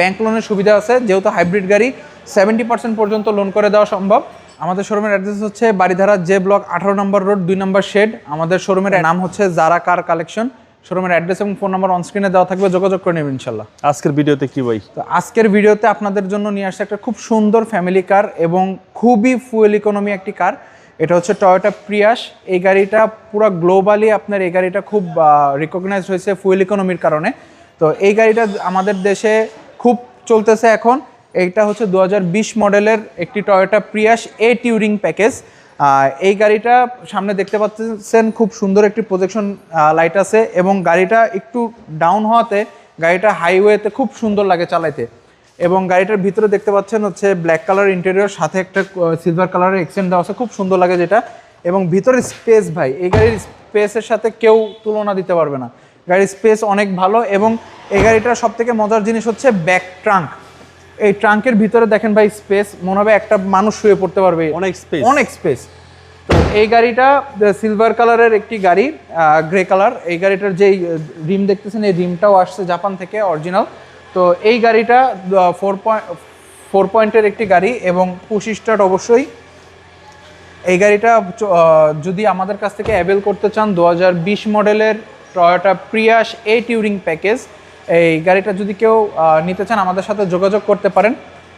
Bank লোনের সুবিধা আছে যেহেতু হাইব্রিড গাড়ি সেভেন্টি পার্সেন্ট পর্যন্ত লোন করে দেওয়া সম্ভব। আমাদের শোরুমের অ্যাড্রেস হচ্ছে বাড়িধারা জে ব্লক আঠারো নম্বর রোড দুই নম্বর শেড আমাদের শোরুমের নাম হচ্ছে জারা কার কালেকশন শোরুমের অ্যাড্রেস এবং ফোন নাম্বার অনস্ক্রিনে দেওয়া থাকবে যোগাযোগ করে নেবেন ইনশাল্লাহ। আজকের ভিডিওতে কি ভাই? তো আজকের ভিডিওতে আপনাদের জন্য নিয়ে আসছে একটা খুব সুন্দর ফ্যামিলি কার এবং খুবই ফুয়েল ইকোনমি একটি কার এটা হচ্ছে টয়োটা প্রিয়াস এই গাড়িটা পুরো গ্লোবালি আপনার এই গাড়িটা খুব রিকগনাইজ হয়েছে ফুয়েল ইকোনমির কারণে। তো এই গাড়িটা আমাদের দেশে খুব চলতেছে এখন। এইটা হচ্ছে দু হাজার বিশ মডেলের একটি Toyota Prius A touring package এই গাড়িটা সামনে দেখতে পাচ্ছেন, খুব সুন্দর একটি প্রজেকশন লাইট আছে এবং গাড়িটা একটু ডাউন হওয়াতে গাড়িটা হাইওয়েতে খুব সুন্দর লাগে চালাইতে। এবং গাড়িটার ভিতরে দেখতে পাচ্ছেন হচ্ছে ব্ল্যাক কালার ইন্টেরিয়র সাথে একটা সিলভার কালারের এক্সেন্ট দেওয়া আছে, খুব সুন্দর লাগে যেটা। এবং ভিতরে স্পেস ভাই, এই গাড়ির স্পেসের সাথে কেউ তুলনা দিতে পারবে না। গাড়ির স্পেস অনেক ভালো এবং এই গাড়িটার সব থেকে মজার জিনিস হচ্ছে ব্যাক ট্রাঙ্ক এই ট্রাঙ্কের ভিতরে দেখেন ভাই স্পেস মনে হবে একটা মানুষ শুয়ে পড়তে পারবে। অনেক স্পেস অনেক স্পেস তো এই গাড়িটা সিলভার কালারের একটি গাড়ি গ্রে কালার এই গাড়িটার যেই রিম দেখতেছেন এই রিমটাও আসছে জাপান থেকে অরিজিনাল তো এই গাড়িটা ফোর পয়েন্ট ফোর পয়েন্টের একটি গাড়ি এবং পুশ স্টার্ট অবশ্যই। এই গাড়িটা যদি আমাদের কাছ থেকে অ্যাভেল করতে চান দু হাজার বিশ মডেলের Toyota Prius A touring package এই গাড়িটা যদি কেউ নিতে চান আমাদের সাথে যোগাযোগ করতে পারেন।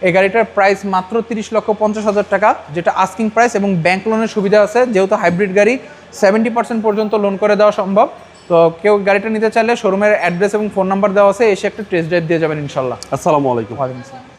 এই গাড়িটার প্রাইস মাত্র তিরিশ লক্ষ পঞ্চাশ হাজার টাকা যেটা আস্কিং প্রাইস এবং ব্যাংক লোনের সুবিধা আছে। যেহেতু হাইব্রিড গাড়ি সেভেন্টি পার্সেন্ট পর্যন্ত লোন করে দেওয়া সম্ভব। তো কেউ গাড়িটা নিতে চাইলে শোরুমের অ্যাড্রেস এবং ফোন নাম্বার দেওয়া আছে এসে একটা টেস্ট ড্রাইভ দিয়ে যাবেন ইনশাল্লাহ। আসসালামু আলাইকুম। ওয়ালাইকুম আসসালাম।